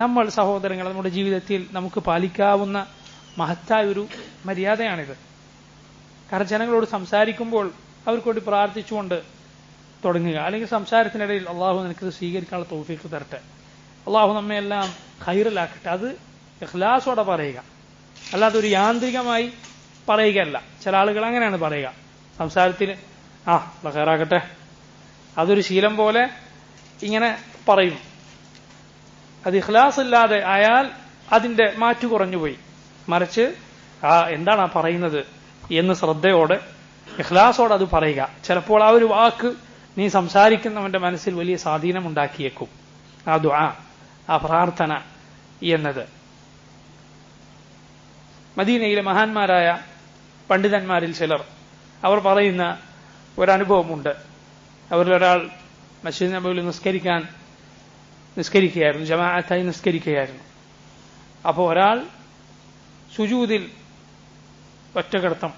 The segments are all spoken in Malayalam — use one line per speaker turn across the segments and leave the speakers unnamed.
നമ്മൾ സഹോദരങ്ങൾ നമ്മുടെ ജീവിതത്തിൽ നമുക്ക് പാലിക്കാവുന്ന മഹത്തായ ഒരു മര്യാദയാണിത്. കാരണം ജനങ്ങളോട് സംസാരിക്കുമ്പോൾ അവർക്ക് വേണ്ടി പ്രാർത്ഥിച്ചുകൊണ്ട് തുടങ്ങുക. അല്ലെങ്കിൽ സംസാരത്തിനിടയിൽ അള്ളാഹു നിനക്ക് സ്വീകരിക്കാനുള്ള തോഫീക്ക് തരട്ടെ. അള്ളാഹു നമ്മയെല്ലാം ഹൈറലാക്കട്ടെ അത് ഇഖ്ലാസോടെ പറയുക. അല്ലാതെ ഒരു യാന്ത്രികമായി പറയുകയല്ല. ചില ആളുകൾ അങ്ങനെയാണ് പറയുക. സംസാരത്തിൽ ആ ഹൈറാക്കട്ടെ അതൊരു ശീലം പോലെ ഇങ്ങനെ പറയും. അത് ഇഖ്ലാസ് ഇല്ലാതെ ആയാൽ അതിന്റെ മാറ്റു കുറഞ്ഞുപോയി. മറിച്ച് ആ എന്താണ് ആ പറയുന്നത് എന്ന് ശ്രദ്ധയോടെ ഇഖ്ലാസോടെ അത് പറയുക. ചിലപ്പോൾ ആ ഒരു വാക്ക് നീ സംസാരിക്കുന്നവന്റെ മനസ്സിൽ വലിയ സ്വാധീനം ഉണ്ടാക്കിയേക്കും. ആ ദുആ ആ പ്രാർത്ഥന എന്നത്. മദീനയിലെ മഹാന്മാരായ പണ്ഡിതന്മാരിൽ ചിലർ അവർ പറയുന്ന ഒരനുഭവമുണ്ട് അവരിലൊരാൾ മസ്ജിദ് നബിയിൽ നിസ്കരിക്കാൻ നിസ്കരിക്കുകയായിരുന്നു ജമാഅത്തായി നിസ്കരിക്കുകയായിരുന്നു. അപ്പോൾ ഒരാൾ സുജൂതിൽ ഒറ്റകിടത്തം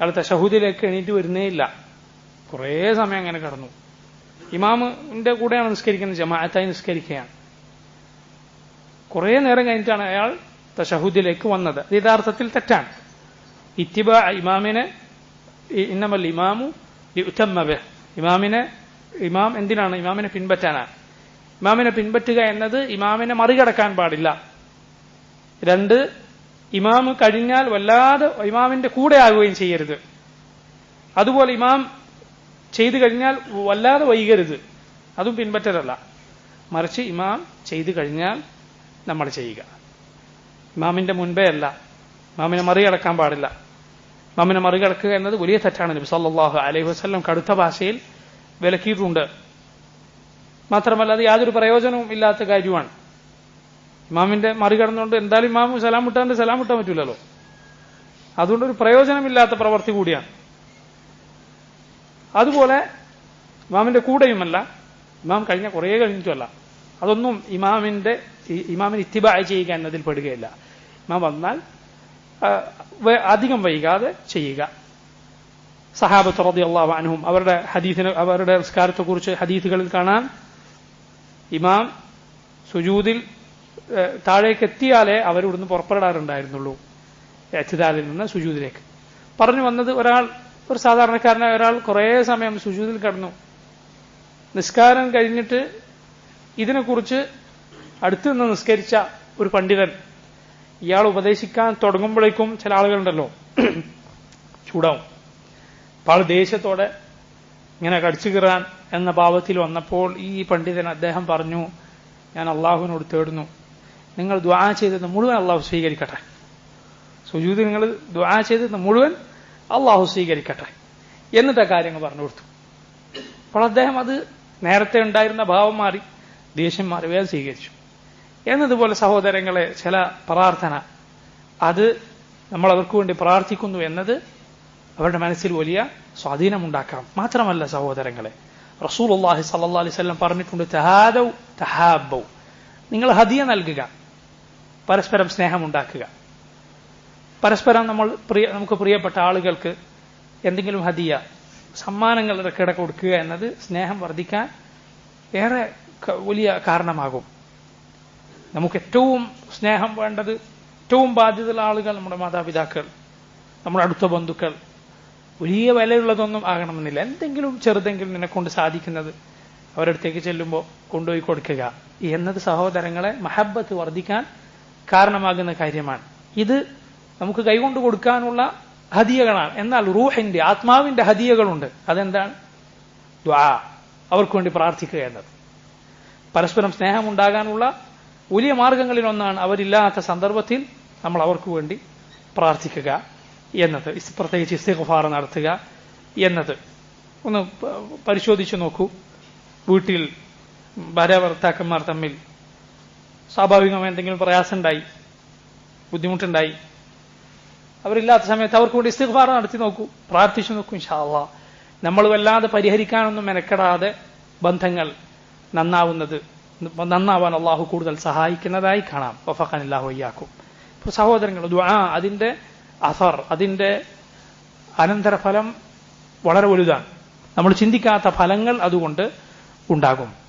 അയാൾ തശഹൂദിലേക്ക് എണീറ്റ് വരുന്നേയില്ല. കുറേ സമയം അങ്ങനെ കടന്നു. ഇമാമിന്റെ കൂടെയാണ് നിസ്കരിക്കുന്നത് ജമാഅത്തായി നിസ്കരിക്കുകയാണ്. കുറേ നേരം കഴിഞ്ഞിട്ടാണ് അയാൾ തശഹൂദിലേക്ക് വന്നത്. അത് യഥാർത്ഥത്തിൽ തെറ്റാണ്. ഇത്തിബ ഇമാമിനെ ഇന്നമൽ ഇമാമു ഉത്തമ്മബ് ഇമാമിനെ ഇമാം എന്തിനാണ്? ഇമാമിനെ പിൻപറ്റാനാണ്. ഇമാമിനെ പിൻപറ്റുക എന്നത് ഇമാമിനെ മറികടക്കാൻ പാടില്ല. രണ്ട് ഇമാം കഴിഞ്ഞാൽ വല്ലാതെ ഇമാമിന്റെ കൂടെ ആകുകയും ചെയ്യരുത്. അതുപോലെ ഇമാം ചെയ്തു കഴിഞ്ഞാൽ വല്ലാതെ വൈകരുത്. അതും പിൻപറ്റലല്ല. മറിച്ച് ഇമാം ചെയ്തു കഴിഞ്ഞാൽ നമ്മൾ ചെയ്യുക. ഇമാമിന്റെ മുൻപേ അല്ല. ഇമാമിനെ മറികടക്കാൻ പാടില്ല. ഇമാമിനെ മറികടക്കുക എന്നത് വലിയ തെറ്റാണ്. നബി സല്ലല്ലാഹു അലൈഹി വസ്ലം കടുത്ത ഭാഷയിൽ വിലക്കിയിട്ടുണ്ട്. മാത്രമല്ല അത് യാതൊരു പ്രയോജനവും ഇല്ലാത്ത കാര്യമാണ്. ഇമാമിന്റെ മറികടന്നുകൊണ്ട് എന്തായാലും ഇമാമു സലാം വിട്ടാണ്ട് സലാം വിട്ടാൻ പറ്റൂലല്ലോ. അതുകൊണ്ടൊരു പ്രയോജനമില്ലാത്ത പ്രവൃത്തി കൂടിയാണ്. അതുപോലെ ഇമാമിന്റെ കൂടെയുമല്ല ഇമാം കഴിഞ്ഞ കുറേ കഴിഞ്ഞിട്ടുമല്ല. അതൊന്നും ഇമാമിന്റെ ഇമാമിന് ഇത്തിബായ ചെയ്യുക എന്നതിൽ പെടുകയില്ല. ഇമാം വന്നാൽ അധികം വൈകാതെ ചെയ്യുക. സഹാബത്ത് റബി അള്ളാഹു അനഹും അവരുടെ ഹദീഫിനെ അവരുടെ സംസ്കാരത്തെക്കുറിച്ച് ഹദീസുകളിൽ കാണാൻ ഇമാം സുജൂതിൽ താഴേക്ക് എത്തിയാലേ അവർ ഇവിടുന്ന് പുറപ്പെടാറുണ്ടായിരുന്നുള്ളൂ. എത്തിദാലിൽ നിന്ന് സുജൂതിലേക്ക് പറഞ്ഞു വന്നത് ഒരാൾ ഒരു സാധാരണക്കാരനായ ഒരാൾ കുറേ സമയം സുജൂതിൽ കടന്നു. നിസ്കാരം കഴിഞ്ഞിട്ട് ഇതിനെക്കുറിച്ച് അടുത്തു നിന്ന് നിസ്കരിച്ച ഒരു പണ്ഡിതൻ ഇയാൾ ഉപദേശിക്കാൻ തുടങ്ങുമ്പോഴേക്കും ചില ആളുകളുണ്ടല്ലോ. ചൂടാവും. അപ്പോൾ ആൾ ദേഷ്യത്തോടെ ഇങ്ങനെ കടിച്ചു കീറാൻ എന്ന ഭാവത്തിൽ വന്നപ്പോൾ ഈ പണ്ഡിതൻ അദ്ദേഹം പറഞ്ഞു ഞാൻ അള്ളാഹുവിനോട് തേടുന്നു. നിങ്ങൾ ദ്വാ ചെയ്തത് മുഴുവൻ അള്ളാഹു സ്വീകരിക്കട്ടെ. സുജൂത് നിങ്ങൾ ദ്വാ ചെയ്തത് മുഴുവൻ അള്ളാഹു സ്വീകരിക്കട്ടെ. എന്നിട്ട് കാര്യങ്ങൾ പറഞ്ഞു കൊടുത്തു. അപ്പോൾ അദ്ദേഹം അത് നേരത്തെ ഉണ്ടായിരുന്ന ഭാവം മാറി ദേഷ്യം മാറി സ്വീകരിച്ചു. എന്നതുപോലെ സഹോദരങ്ങളെ ചില പ്രാർത്ഥന. അത് നമ്മൾ അവർക്ക് വേണ്ടി പ്രാർത്ഥിക്കുന്നു എന്നത് അവരുടെ മനസ്സിൽ വലിയ സ്വാധീനമുണ്ടാക്കാം മാത്രമല്ല സഹോദരങ്ങളെ റസൂൽ അള്ളാഹി സല്ലാ അലിസ്വല്ലം പറഞ്ഞിട്ടുണ്ട് തഹാദൗ തഹാബൗ നിങ്ങൾ ഹദിയ നൽകുക പരസ്പരം സ്നേഹമുണ്ടാക്കുക. പരസ്പരം നമ്മൾ പ്രിയ നമുക്ക് പ്രിയപ്പെട്ട ആളുകൾക്ക് എന്തെങ്കിലും ഹദിയ സമ്മാനങ്ങൾ കിട കൊടുക്കുക എന്നത് സ്നേഹം വർദ്ധിക്കാൻ ഏറെ വലിയ കാരണമാകും. നമുക്ക് ഏറ്റവും സ്നേഹം വേണ്ടത് ഏറ്റവും ബാധ്യതയുള്ള ആളുകൾ നമ്മുടെ മാതാപിതാക്കൾ നമ്മുടെ അടുത്ത ബന്ധുക്കൾ വലിയ വിലയുള്ളതൊന്നും ആകണമെന്നില്ല. എന്തെങ്കിലും ചെറുതെങ്കിലും നിന്നെക്കൊണ്ട് സാധിക്കുന്നത് അവരടുത്തേക്ക് ചെല്ലുമ്പോൾ കൊണ്ടുപോയി കൊടുക്കുക. എന്നത് സഹോദരങ്ങളെ മഹബത്ത് വർദ്ധിക്കാൻ കാരണമാകുന്ന കാര്യമാണ്. ഇത് നമുക്ക് കൈകൊണ്ട് കൊടുക്കാനുള്ള ഹദിയകളാണ്. എന്നാൽ റൂഹിന്റെ ആത്മാവിന്റെ ഹദിയകളുണ്ട്. അതെന്താണ്? അവർക്ക് വേണ്ടി പ്രാർത്ഥിക്കുക എന്നത്. പരസ്പരം സ്നേഹമുണ്ടാകാനുള്ള വലിയ മാർഗങ്ങളിലൊന്നാണ് അവരില്ലാത്ത സന്ദർഭത്തിൽ നമ്മൾ അവർക്ക് വേണ്ടി പ്രാർത്ഥിക്കുക. എന്നത് പ്രത്യേകിച്ച് ഇസ്തിഗ്ഫാർ നടത്തുക എന്നത്. ഒന്ന് പരിശോധിച്ചു നോക്കൂ. വീട്ടിൽ ഭാര്യ ഭർത്താക്കന്മാർ തമ്മിൽ സ്വാഭാവികമായി എന്തെങ്കിലും പ്രയാസമുണ്ടായി ബുദ്ധിമുട്ടുണ്ടായി. അവരില്ലാത്ത സമയത്ത് അവർക്ക് വേണ്ടി ഇസ്തിഗ്ഫാർ നടത്തി നോക്കൂ. പ്രാർത്ഥിച്ചു നോക്കൂ ഇൻഷാല്ല നമ്മൾ വല്ലാതെ പരിഹരിക്കാനൊന്നും മെനക്കെടാതെ ബന്ധങ്ങൾ നന്നാവുന്നത് നന്നാവാൻ അള്ളാഹു കൂടുതൽ സഹായിക്കുന്നതായി കാണാം. വഫഖൻ അല്ലാഹു അയ്യാക്കും സഹോദരങ്ങൾ ദുആ അതിന്റെ അസർ അതിന്റെ അനന്തരഫലം വളരെ വലുതാണ്. നമ്മൾ ചിന്തിക്കാത്ത ഫലങ്ങൾ അതുകൊണ്ട് ഉണ്ടാകും.